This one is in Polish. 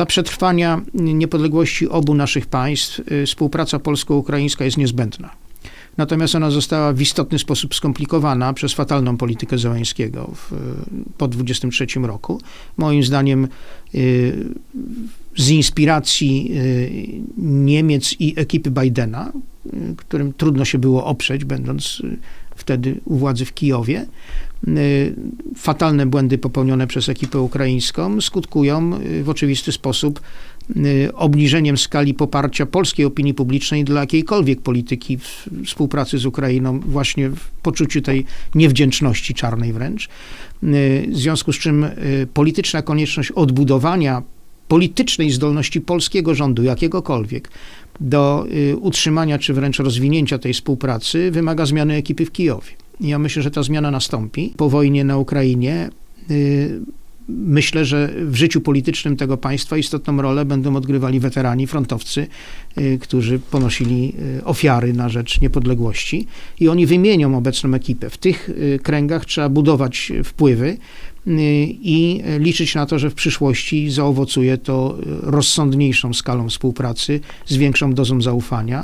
Dla przetrwania niepodległości obu naszych państw y, współpraca polsko-ukraińska jest niezbędna. Natomiast ona została w istotny sposób skomplikowana przez fatalną politykę Zełańskiego w, po 23 roku. Moim zdaniem y, z inspiracji y, Niemiec i ekipy Bidena, y, którym trudno się było oprzeć, będąc y, wtedy u władzy w Kijowie, y, fatalne błędy popełnione przez ekipę ukraińską skutkują y, w oczywisty sposób obniżeniem skali poparcia polskiej opinii publicznej dla jakiejkolwiek polityki współpracy z Ukrainą, właśnie w poczuciu tej niewdzięczności czarnej wręcz. W związku z czym polityczna konieczność odbudowania politycznej zdolności polskiego rządu, jakiegokolwiek, do y, utrzymania czy wręcz rozwinięcia tej współpracy wymaga zmiany ekipy w Kijowie. Ja myślę, że ta zmiana nastąpi po wojnie na Ukrainie. Myślę, że w życiu politycznym tego państwa istotną rolę będą odgrywali weterani, frontowcy, y, którzy ponosili y, ofiary na rzecz niepodległości i oni wymienią obecną ekipę. W tych y, kręgach trzeba budować wpływy i liczyć na to, że w przyszłości zaowocuje to rozsądniejszą skalą współpracy, z większą dozą zaufania.